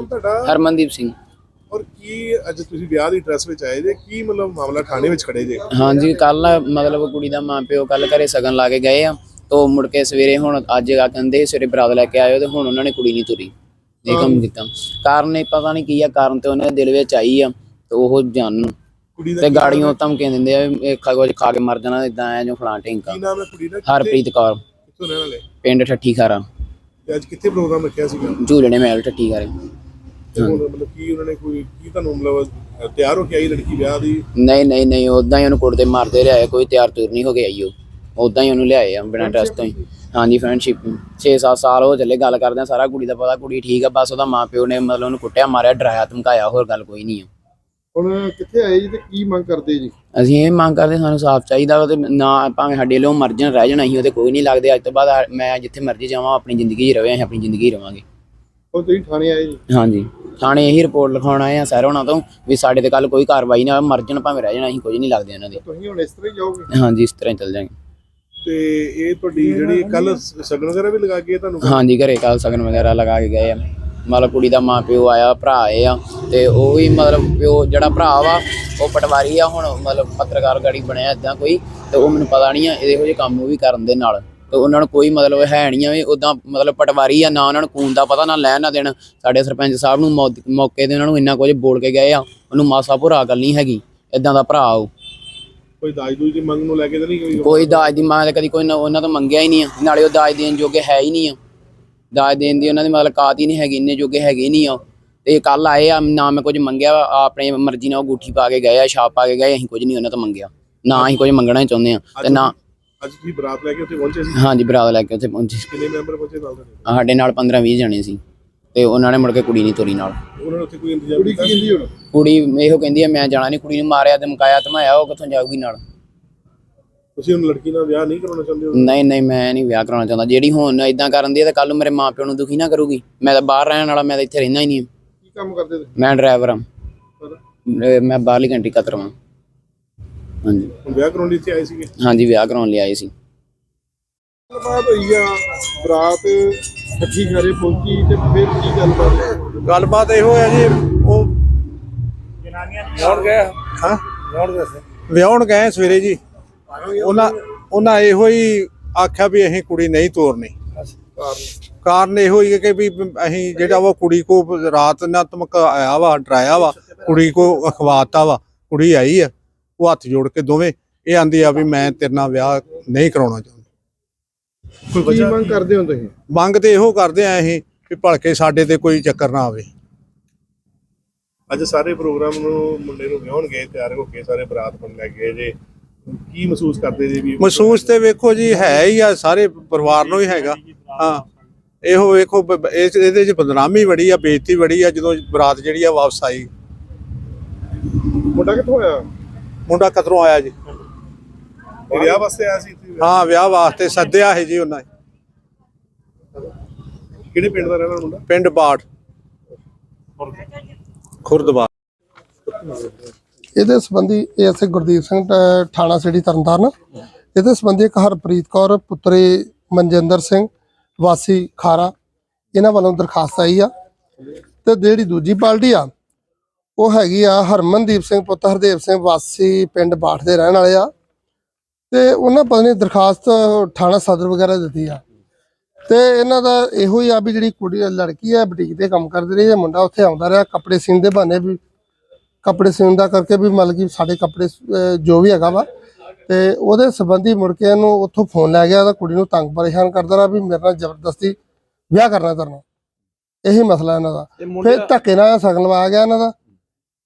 ਨਾਮ ਤੁਹਾਡਾ? ਹਰਮਨਦੀਪ ਸਿੰਘ। ਔਰ ਕੀ ਅੱਜ ਤੁਸੀਂ ਵਿਆਹ ਦੀ ਡਰੈਸ ਵਿੱਚ ਆਏ ਜੇ? ਕੀ ਮਤਲਬ ਮਾਮਲਾ ਥਾਣੇ ਵਿੱਚ ਖੜੇ ਜੇ? ਹਾਂਜੀ ਕੱਲ ਮਤਲਬ ਕੁੜੀ ਦਾ ਮਾਂ ਪਿਓ ਕੱਲ ਘਰੇ ਸਗਨ ਲਾ ਕੇ ਗਏ ਆ। ਤੋ ਮੁੜ ਕੇ ਸਵੇਰੇ ਹੁਣ ਅੱਜ ਆ ਕਹਿੰਦੇ ਸਵੇਰੇ ਬਰਾਤ ਲੈ ਕੇ ਆਇਓ ਤੇ ਹੁਣ ਉਹਨਾਂ ਨੇ ਕੁੜੀ ਨਹੀਂ ਤੁਰੀ। ਇਹ ਕੰਮ ਕੀਤਾ। ਕਾਰਨ ਇਹ ਪਤਾ ਨਹੀਂ ਕੀ ਆ ਕਾਰਨ ਤੇ ਉਹਨਾਂ ਦੇ ਦਿਲ ਵਿੱਚ ਆਈ ਆ ਤੇ ਉਹ ਜਾਣ ਤੇ ਗਾੜੀਆਂ ਧਮਕੀਆਂ ਦਿੰਦੇ ਆ ਇਹ ਖਾ ਕੇ ਮਰ ਜਾਣਾ ਇਦਾਂ ਐ ਜੋ ਫਲਾਂ ਢਿੰਕਾ। ਕੀ ਨਾਮ ਹੈ ਕੁੜੀ ਦਾ? ਹਰਪ੍ਰੀਤ ਕੌਰ। ਕਿੱਥੋਂ ਰਹਿਣ ਵਾਲੇ? ਪਿੰਡ ਠੱਠੀ ਖਾਰਾ। ਅੱਜ ਕਿੱਥੇ ਪ੍ਰੋਗਰਾਮ ਰੱਖਿਆ ਸੀਗਾ? ਝੂਲਣੇ ਮਹਿਲ ਠੱਠੀ ਖਾਰੇ। ਤੇ ਹੁਣ ਮਤਲਬ ਕੀ ਉਹਨਾਂ ਨੇ ਕੋਈ ਕੀ ਤੁਹਾਨੂੰ ਮਤਲਬ ਅ, ਤਿਆਰ ਹੋ ਕੇ ਆਈ ਲੜਕੀ ਵਿਆਹ ਦੀ? ਨਹੀਂ ਨਹੀਂ ਨਹੀਂ ਉਦਾਂ ਹੀ ਉਹਨੂੰ ਕੁੱਟਦੇ ਮਾਰਦੇ ਲਿਆਏ ਕੋਈ ਤਿਆਰ ਤੁਰ ਨਹੀਂ ਹੋ ਗਿਆ ਆਈਓ ਉਦਾਂ ਹੀ ਉਹਨੂੰ ਲਿਆਏ ਆ ਬਿਨਾਂ ਟੈਸਟ ਤੋਂ ਹੀ। ਹਾਂਜੀ ਫਰੈਂਡਸ਼ਿਪ 6-7 ਸਾਲ ਹੋ ਚੱਲੇ ਗੱਲ ਕਰਦੇ ਆ ਸਾਰਾ ਕੁੜੀ ਦਾ ਪਤਾ ਕੁੜੀ ਠੀਕ ਆ ਬਸ ਉਹਦਾ ਮਾਪਿਓ ਨੇ ਮਤਲਬ ਉਹਨੂੰ ਕੁੱਟਿਆ ਮਾਰਿਆ ਡਰਾਇਆ ਧਮਕਾਇਆ ਹੋਰ ਗੱਲ ਕੋਈ ਨਹੀਂ ਆ। ਹੁਣ ਕਿੱਥੇ ਆਏ ਜੀ ਤੇ ਕੀ ਮੰਗ ਕਰਦੇ ਜੀ? ਅਸੀਂ ਇਹ ਮੰਗ ਕਰਦੇ ਸਾਨੂੰ ਸਾਫ਼ ਚਾਹੀਦਾ ਵਾ ਤੇ ਨਾ ਭਾਵੇਂ ਸਾਡੇ ਲਈ ਮਰ ਜਾਣ ਰਹਿ ਜਾਣ ਅਸੀਂ ਉਹਦੇ ਕੋਈ ਨਹੀਂ ਲੱਗਦੇ ਅੱਜ ਤੋਂ ਬਾਅਦ ਮੈਂ ਜਿੱਥੇ ਮਰਜ਼ੀ ਜਾਵਾਂ ਆਪਣੀ ਜ਼ਿੰਦਗੀ 'ਚ ਰਵੇ ਅਸੀਂ ਆਪਣੀ ਜ਼ਿੰਦਗੀ ਰਵਾਂਗੇ। ਹੁਣ ਤੁਸੀਂ ਥਾਣੇ ਆਏ ਜੀ? ਹਾਂਜੀ। ਥਾਣੇ ਇਹੀ ਰਿਪੋਰਟ ਲਿਖਾਉਣ ਆਏ ਆ ਸਰ ਉਹਨਾਂ ਤੋਂ ਵੀ ਸਾਡੇ ਤੇ ਕੱਲ ਕੋਈ ਕਾਰਵਾਈ ਨਾ ਹੋਵੇ ਮਰ ਜਾਣ ਭਾਵੇਂ ਰਹਿ ਜਾਣ ਅਸੀਂ ਕੁਝ ਨਹੀਂ ਲੱਗਦੇ ਉਹਨਾਂ ਦੇ। ਤੁਸੀਂ ਹੁਣ ਇਸ ਤਰ੍ਹਾਂ ਹੀ ਜਾਓਗੇ? ਹਾਂਜੀ ਇਸ ਤਰ੍ਹਾਂ ਹੀ ਚੱਲ ਜਾਾਂਗੇ ਤੇ ਇਹ ਤੁਹਾਡੀ ਜਿਹੜੀ ਕੱਲ ਸਗਨ ਵਗੈਰਾ ਵੀ ਲਗਾ ਕੇ ਤੁਹਾਨੂੰ ਹਾਂਜੀ ਘਰੇ ਕੱਲ ਸਗਨ ਵਗੈਰਾ ਲਗਾ ਕੇ ਗਏ ਆ। ਮਤਲਬ ਕੁੜੀ ਦਾ ਮਾਂ ਪਿਓ ਆਇਆ ਭਰਾ ਆਏ ਆ ਤੇ ਉਹ ਵੀ ਮਤਲਬ ਪਿਓ ਜਿਹੜਾ ਭਰਾ ਵਾ ਉਹ ਪਟਵਾਰੀ ਆ ਹੁਣ ਮਤਲਬ ਪੱਤਰਕਾਰ ਗਾੜੀ ਬਣਿਆ ਇਦਾਂ ਕੋਈ ਤੇ ਉਹ ਮੈਨੂੰ ਪਤਾ ਨਹੀਂ ਆ ਇਹੋ ਜਿਹੇ ਕੰਮ ਉਹ ਵੀ ਕਰਨ ਦੇ ਨਾਲ। ਤੇ ਉਹਨਾਂ ਨੂੰ ਕੋਈ ਮਤਲਬ ਹੈ ਨਹੀਂ ਆ ਵੀ ਉਦਾਂ ਮਤਲਬ ਪਟਵਾਰੀ ਆ ਨਾ ਉਹਨਾਂ ਨੂੰ ਖੂਨ ਦਾ ਪਤਾ ਨਾ ਲੈਣ ਨਾ ਦੇਣ। ਸਾਡੇ ਸਰਪੰਚ ਸਾਹਿਬ ਨੂੰ ਮੌ- ਮੌਕੇ ਤੇ ਉਹਨਾਂ ਨੂੰ ਇੰਨਾ ਕੁਝ ਬੋਲ ਕੇ ਗਏ ਆ ਉਹਨੂੰ ਮਾਸਾ ਭੁਰਾ ਗੱਲ ਨਹੀਂ ਹੈਗੀ ਇਦਾਂ ਦਾ ਭਰਾ ਉਹ। ਕੋਈ ਦਾਜ ਦੂਜ ਦੀ ਮੰਗ ਨੂੰ ਲੈ ਕੇ ਤਾਂ ਨਹੀਂ ਕੋਈ ਕੋਈ ਦਾਜ ਦੀ ਮੰਗ ਤਾਂ ਕਦੀ ਕੋਈ ਨਾ- ਉਹਨਾਂ ਤੋਂ ਮੰਗਿਆ ਹੀ ਨਹੀਂ ਆ ਨਾਲੇ ਉਹ ਦਾਜ ਦੇਣ ਜੋਗੇ ਹੈ ਹੀ ਨਹੀਂ ਆ। ਦਾਜ ਦੇਣ ਦੀ ਉਹਨਾਂ ਦੀ ਮਤਲਬ ਕਾਤ ਹੀ ਨਹੀਂ ਹੈਗੀ ਇੰਨੇ ਜੋਗੇ ਹੈਗੇ ਹੀ ਨਹੀਂ ਆ। ਉਹ। ਤੇ ਕੱਲ ਆਏ ਆ ਨਾ ਮੈਂ ਕੁਝ ਮੰਗਿਆ ਵਾ, ਆਪਣੀ ਮਰਜ਼ੀ ਨਾਲ ਉਹ ਗੁੱਠੀ ਪਾ ਕੇ ਗਏ ਆ ਛਾਪ ਪਾ ਕੇ ਗਏ ਅਸੀਂ ਕੁਝ ਨਹੀਂ ਉਹਨਾਂ ਤੋਂ ਮੰਗਿਆ। ਨਾ ਅਸੀਂ ਕੁਝ ਮੰਗਣਾ ਹੀ ਚਾਹੁੰਦੇ ਆ ਤੇ ਨਾ ਅੱਜ ਤੁਸੀਂ ਬਰਾਤ ਲੈ ਕੇ ਉੱਥੇ ਪਹੁੰਚੇ ਸੀ? ਹਾਂਜੀ ਬਰਾਤ ਲੈ ਕੇ ਉੱਥੇ ਪਹੁੰਚੇ ਸੀ। ਕਿੰਨੇ ਮੈਂਬਰ ਪਹੁੰਚੇ ਨਾਲ ਤੁਹਾਡੇ ਸਾਡੇ ਨਾਲ 15 20 ਜਣੇ ਸੀ ਤੇ ਉਹਨਾਂ ਨੇ ਮੁੜ ਕੇ ਕੁੜੀ ਨਹੀਂ ਤੋਰੀ ਨਾਲ। ਉਹਨਾਂ ਨੇ ਉੱਥੇ ਕੋਈ ਇੰਤਜ਼ਾਮ ਕੁੜੀ ਕੀਤਾ ਕੀ ਕਹਿੰਦੀ ਹੁਣ? ਕੁੜੀ ਇਹੋ ਕਹਿੰਦੀ ਆ ਮੈਂ ਜਾਣਾ ਨਹੀਂ ਕੁੜੀ ਨੂੰ ਮਾਰਿਆ ਤੇ ਮਕਾਇਆ ਧਮਾਇਆ ਉਹ ਕਿੱਥੋਂ ਜਾਊਗੀ ਨਾਲ? ਤੁਸੀਂ ਹੁਣ ਲੜਕੀ ਨਾਲ ਵਿਆਹ ਨਹੀਂ ਕਰਾਉਣਾ ਚਾਹੁੰਦੇ ਹੋ? ਨਹੀਂ ਨਹੀਂ ਮੈਂ ਨਹੀਂ ਵਿਆਹ ਕਰਾਉਣਾ ਚਾਹੁੰਦਾ। ਜਿਹੜੀ ਹੁਣ ਇਦਾਂ ਕਰਨ ਦੀ ਹੈ ਤਾਂ ਕੱਲ ਨੂੰ ਮੇਰੇ ਮਾਪਿਆਂ ਨੂੰ ਦੁਖੀ ਨਾ ਕਰੂਗੀ। ਮੈਂ ਤਾਂ ਬਾਹਰ ਰਹਿਣ ਵਾਲਾ ਮੈਂ ਤਾਂ ਇੱਥੇ ਰਹਿੰਦਾ ਹੀ ਨਹੀਂ। ਕੀ ਕੰਮ ਕਰਦੇ ਤੁਸੀਂ? ਮੈਂ ਡਰਾਈਵਰ ਹਾਂ। ਮੈਂ ਬਾਹਰਲੀ ਕੰਟਰੀ ਕਤਰਵਾਂ ਹਾਂਜੀ। ਹੁਣ ਵਿਆਹ ਕਰਾਉਣ ਲਈ ਇੱਥੇ ਆਏ ਸੀਗੇ? ਹਾਂਜੀ ਵਿਆਹ ਕਰਾਉਣ ਲਈ ਆਏ ਸੀ। ਗੱਲਬਾਤ ਹੋਈ ਆ ਬਰਾਤ ਠੱਠੀ ਘਰੇ ਪਹੁੰਚੀ ਤੇ ਫਿਰ ਕੀ ਗੱਲਬਾਤ? ਹੋਈ? ਗੱਲਬਾਤ ਇਹੋ ਹੈ ਜੀ ਉਹ ਵਿਆਹਣ ਗਏ ਹਾਂ? ਵਿਆਹਣ ਗਏ ਸਵੇਰੇ ਜੀ। ਉਹਨਾਂ ਉਹਨਾਂ ਇਹੋ ਹੀ ਆਖਿਆ ਵੀ ਅਸੀਂ ਕੁੜੀ ਨਹੀਂ ਤੋਰਨੀ। ਕਾਰਨ ਇਹੋ ਹੀ ਹੈ ਕਿ ਵੀ ਅਸੀਂ ਜਿਹੜਾ ਵਾ ਕੁੜੀ ਕੋ ਰਾਤ ਨਾ ਧਮਕਾਇਆ ਵਾ ਡਰਾਇਆ ਵਾ ਕੁੜੀ ਕੋ ਅਖਵਾਤਾ ਵਾ ਕੁੜੀ ਆਈ ਆ। ਉਹ ਹੱਥ ਜੋੜ ਕੇ ਦੋਵੇਂ ਇਹ ਆਂਦੀ ਆ ਵੀ ਮੈਂ ਤੇਰੇ ਨਾਲ ਵਿਆਹ ਨਹੀਂ ਕਰਾਉਣਾ ਚਾਹੁੰਦੀ। ਕੋਈ ਕੀ ਮੰਗ ਕਰਦੇ ਹੋ ਤੁਸੀਂ? ਮੰਗ ਤੇ ਇਹੋ ਕਰਦੇ ਆ ਅਸੀਂ ਵੀ ਭਲਕੇ ਸਾਡੇ ਤੇ ਕੋਈ ਚੱਕਰ ਨਾ ਆਵੇ। ਅੱਜ ਸਾਰੇ ਪ੍ਰੋਗਰਾਮ ਨੂੰ ਮੁੰਡੇ ਨੂੰ ਵਿਆਹਣ ਗਏ ਤਿਆਰ ਹੋ ਕੇ ਸਾਰੇ ਬਰਾਤ ਬਣ ਲੈ ਗਏ ਜੇ। ਕੀ ਮਹਿਸੂਸ ਕਰਦੇ ਜੇ ਵੀ ਮਹਿਸੂਸ ਤੇ ਵੇਖੋ ਜੀ ਹੈ ਹੀ ਆ ਸਾਰੇ ਪਰਿਵਾਰ ਨੂੰ ਹੀ ਹੈਗਾ। ਹਾਂ ਇਹੋ ਵੇਖੋ ਇਹਦੇ ਚ ਬਦਨਾਮੀ ਬੜੀ ਆ ਬੇਇੱਜ਼ਤੀ ਬੜੀ ਆ ਜਦੋਂ ਬਰਾਤ ਜਿਹੜੀ ਆ ਵਾਪਸ ਆਈ। ਮੁੰਡਾ ਕਿੱਥੋਂ ਆਇਆ? ਮੁੰਡਾ ਕਤਰੋਂ ਆਇਆ ਜੀ। ਇਹ ਵਿਆਹ ਵਾਸਤੇ ਆਇਆ ਸੀ ਇੱਥੇ? ਹਾਂ ਵਿਆਹ ਵਾਸਤੇ ਸੱਦਿਆ ਹੈ ਜੀ ਉਹਨਾਂ ਨੇ। ਕਿਹੜੇ ਪਿੰਡ ਦਾ ਰਹਿਣ ਵਾਲਾ ਮੁੰਡਾ? ਪਿੰਡ ਬਾੜ। ਖੁਰਦਬਾੜ ਇਹਦੇ ਸੰਬੰਧੀ ਐਸਏ ਗੁਰਦੀਪ ਸਿੰਘ ਅ, ਥਾਣਾ ਸਿਟੀ ਤਰਨਤਾਰਨ। ਇਹਦੇ ਸੰਬੰਧੀ ਇੱਕ ਹਰਪ੍ਰੀਤ ਕੌਰ ਪੁੱਤਰੀ ਮਨਜਿੰਦਰ ਸਿੰਘ ਵਾਸੀ ਖਾਰਾ। ਇਹਨਾਂ ਵੱਲੋਂ ਦਰਖਾਸਤ ਆਈ ਆ। ਤੇ ਜਿਹੜੀ ਦੂਜੀ ਪਾਰਟੀ ਆ ਉਹ ਹੈਗੀ ਆ ਹਰਮਨਦੀਪ ਸਿੰਘ ਪੁੱਤ ਹਰਦੇਵ ਸਿੰਘ ਵਾਸੀ ਪਿੰਡ ਬਾਠ ਦੇ ਰਹਿਣ ਵਾਲੇ ਆ। ਤੇ ਉਹਨਾਂ ਪਤਾ ਨਹੀਂ ਦਰਖਾਸਤ ਥਾਣਾ ਸਦਰ ਵਗੈਰਾ ਦਿੱਤੀ ਆ। ਤੇ ਇਹਨਾਂ ਦਾ ਇਹੋ ਹੀ ਆ ਵੀ ਜਿਹੜੀ ਕੁੜੀ ਲੜਕੀ ਆ ਬੁਟੀਕ ਤੇ ਕੰਮ ਕਰਦੀ ਰਹੀ ਹੈ ਮੁੰਡਾ ਉੱਥੇ ਆਉਂਦਾ ਰਿਹਾ ਕੱਪੜੇ ਸੀਨ ਦੇ ਬਹਾਨੇ ਵੀ ਕੱਪੜੇ ਸਿਉਣ ਦਾ ਕਰਕੇ ਵੀ ਮਤਲਬ ਕਿ ਸਾਡੇ ਕੱਪੜੇ ਜੋ ਵੀ ਹੈਗਾ ਵਾ। ਤੇ ਉਹਦੇ ਸੰਬੰਧੀ ਮੁੜ ਕੇ ਇਹਨੂੰ ਉੱਥੋਂ ਫੋਨ ਲੈ ਗਿਆ ਤਾਂ ਕੁੜੀ ਨੂੰ ਤੰਗ ਪਰੇਸ਼ਾਨ ਕਰਦਾ ਰਿਹਾ ਵੀ ਮੇਰੇ ਨਾਲ ਜ਼ਬਰਦਸਤੀ ਵਿਆਹ ਕਰਨਾ ਕਰਨਾ ਇਹੀ ਮਸਲਾ ਇਹਨਾਂ ਦਾ। ਫਿਰ ਧੱਕੇ ਨਾਲ ਸਗਨ ਲਵਾਇਆ ਗਿਆ ਇਹਨਾਂ ਦਾ।